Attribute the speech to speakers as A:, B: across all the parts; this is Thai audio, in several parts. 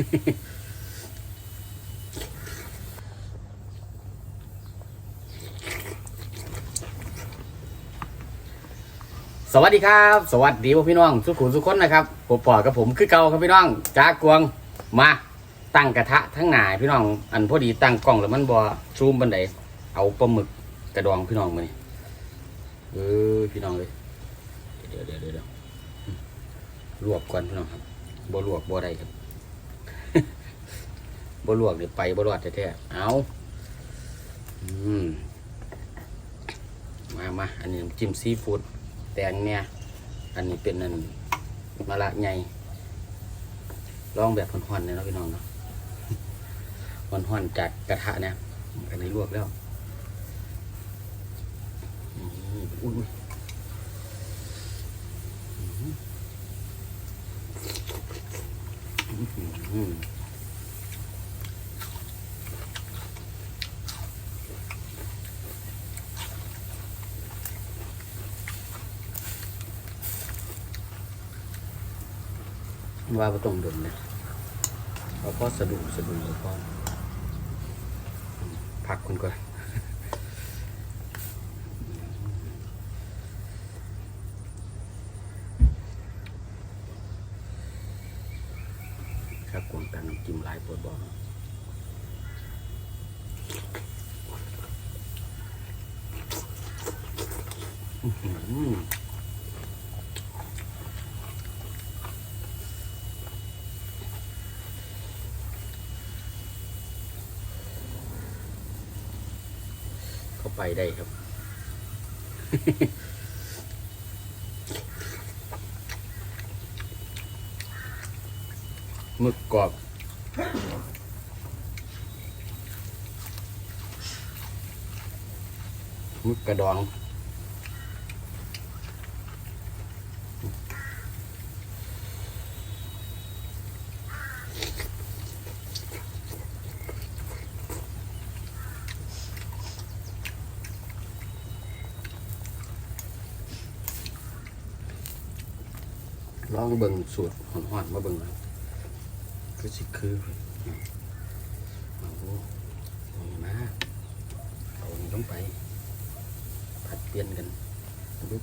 A: สวัสดีครับ สวัสดีพ่อพี่น้องสุขุมสุขคนนะครับผมปอกับผมคือเก่าครับพี่น้องจากกวงมาตั้งกระทะทั้งหนาพี่น้อง อันพอดีตั้งกล้องแล้วมันบ่ซูมบันไดเอาปลาหมึกกระดองพี่น้องมานี่เออพี่น้องเลยเดี๋ยวเดี๋ยวเดี๋ยวเดี๋ยวลวกก่อนพี่น้องครับบ่ลวกบ่ได้ครับ บ่ลวกเดี๋ยวไปบ่รอดแท้ๆเอาอืมมามาอันนี้น้ำจิ้มซีฟู้ดแตงเนี่ยอันนี้เป็นอันมะละไงลองแบบห่อนๆเลยเนาะพี่น้องเนาะห่อนๆจากกระทะเนี่ยอันนี้ลวกแล้วอืมอุ้ยอื้อ ว่าบ่ต้องดมนะเอาพอสะดุ้สะดุ้งแล้วก็อืมพักคุณก่อนครับกวางตันน้ำจิ้มหลายปวดบอกอื้อ ไปได้ครับหมึกกรอบหมึกกระดอง ล องเบิ่งสูตรหอนๆมาเบิ่งครับก็สิคือมาโอามาเอาลงไปผัดเปลี่ยนกันลุก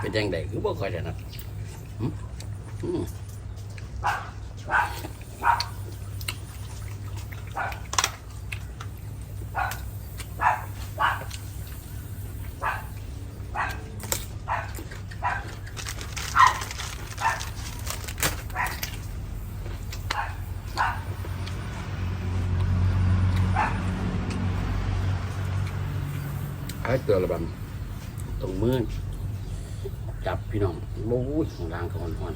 A: เป็นยังไงคือบ่ค่อยได้นะหึอืมไอ้เตือนระบำตรงมือ จับพี่น้องโอ้ยของรางของอ่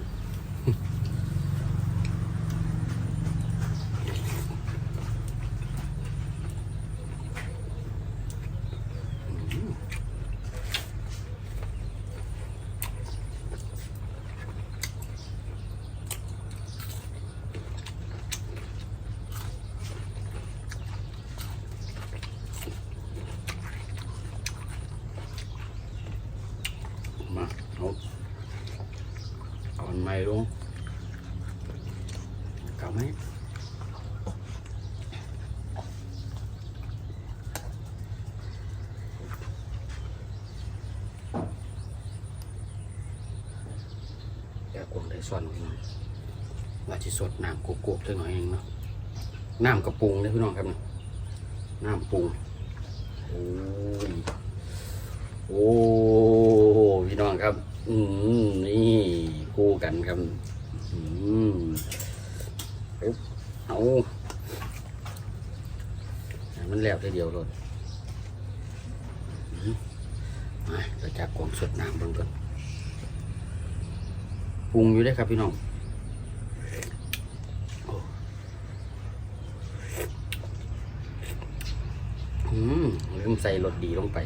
A: อนเอาเอาอันใหม่ลงเก่าไหมอยากกงได้ส่วนพี่น้องว่าที่สดน้ำกุกๆจังหน่อยเองเนาะน้ำกระปุงเลยพี่น้องครับนี่น้ำปรุงโอ้ย โอ้พี่น้องครับ อืมนี่คู่กันครับ อืมเอามันแล้วทีเดียวเลยมาเราจับกล่องสดน้ำบิ่งก่อนปรุงอยู่ได้ครับพี่น้องอ้อืมลืมใส่รสดีลงไป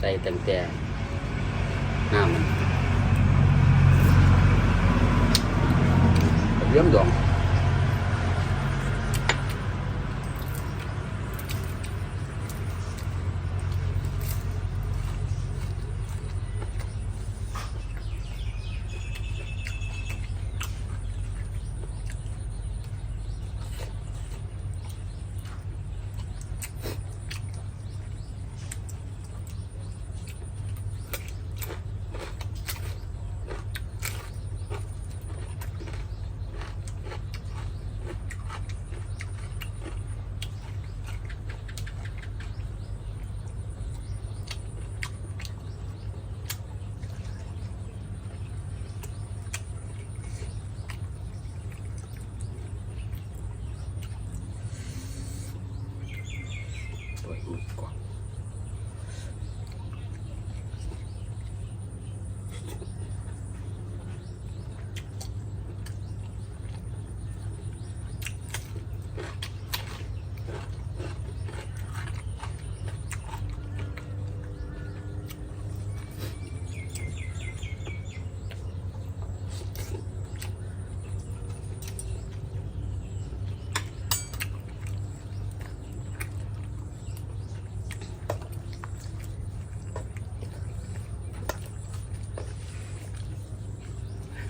A: ใส่ตั้งแต่น้ำมันเลี้ยมดอง ตัวห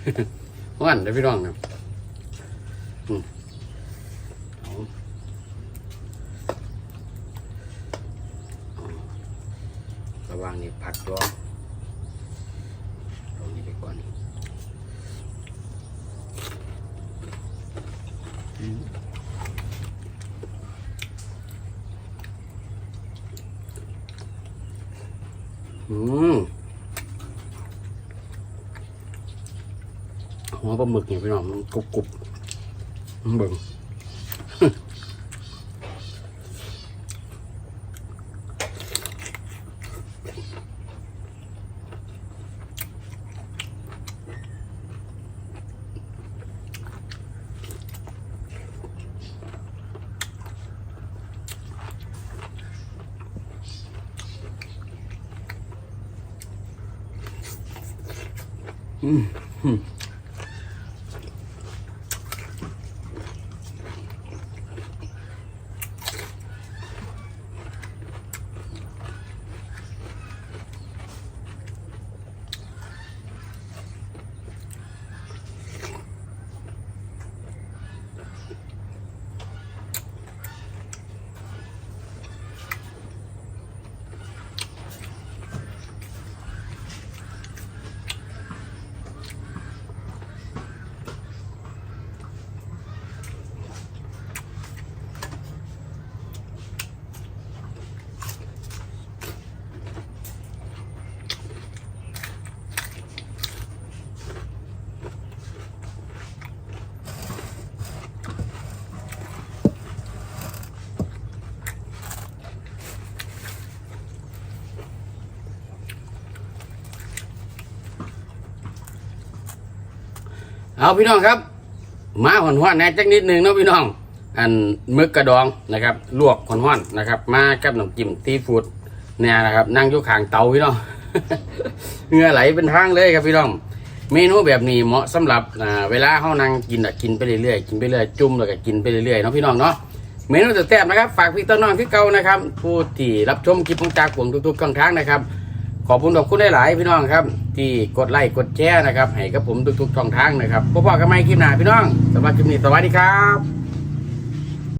A: มึกก่อนวันเดี๋ยวพี่น้องครับอืมเอาเอาระวังนี่ผักร้อนตรงนี้ไปก่อนอืมอืม หัวปลาหมึกเนี่ยพี่น้องมันกรุบกรุบมันเบิ่งอืมอืม เอาพี่น้องครับมาหอนหอนแน่จักนิดหนึ่งเนาะพี่น้อง อันมึกกระดองนะครับ ลวกหอนหอนนะครับ มากับน้ำจิ้มซีฟูดเนี่ยนะครับ นั่งอยู่ข้างเตาพี่น้องเหงื่อไหลเป็นทางเลยครับพี่น้อง เมนูแบบนี้เหมาะสำหรับเวลาเฮานั่งกินอะกินไปเรื่อยๆกินไปเรื่อยจุ่มแล้วก็กินไปเรื่อยๆเนาะพี่น้องเนาะเมนูจะแซ่บนะครับ ฝากพี่ต้นน้องที่เก่านะครับ ผู้ที่รับชมคลิปของจากวงทุกๆช่องทางนะครับ ขอบคุณขอบคุณหลายๆพี่น้องครับ ที่กดไลค์กดแชร์นะครับให้กับผมทุกๆช่องทางนะครับพบกันใหม่คลิปหน้าพี่น้องสำหรับคลิปนี้สวัสดีครับ